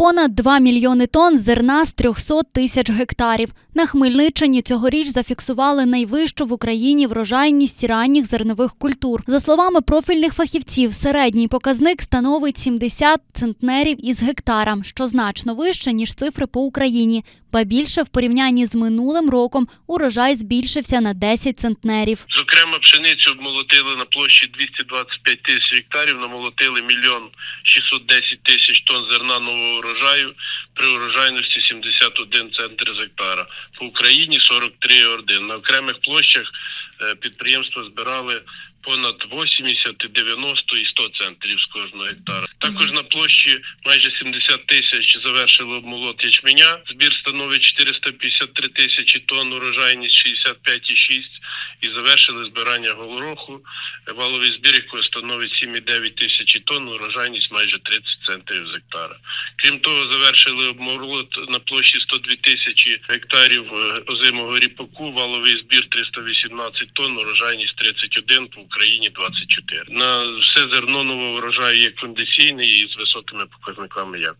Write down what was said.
Понад 2 мільйони тонн зерна з 300 тисяч гектарів. На Хмельниччині цьогоріч зафіксували найвищу в Україні врожайність ранніх зернових культур. За словами профільних фахівців, середній показник становить 70 центнерів із гектара, що значно вище, ніж цифри по Україні. Ба більше в порівнянні з минулим роком урожай збільшився на 10 центнерів. Пшеницю обмолотили на площі 225 тисяч гектарів, намолотили мільйон 610 тисяч тонн зерна нового урожаю при урожайності 71 центр з гектара. По Україні 43,1. На окремих площах е, підприємства збирали понад 80, 90 і 100 центрів з кожного гектара. Також на площі майже 70 тисяч завершили обмолот ячменя. Збір становить 453 тисячі тонн, урожайність 65,6 і завершили збирання голороху. Валовий збір якого становить 7,9 тисячі тонн, урожайність майже 30 центів з гектара. Крім того, завершили обмолот на площі 102 тисячі гектарів е, озимого ріпаку, валовий збір 318 тонн, урожайність 31, по Україні 24. На все зерно нового врожаю є кондиційний і з високими показниками якості.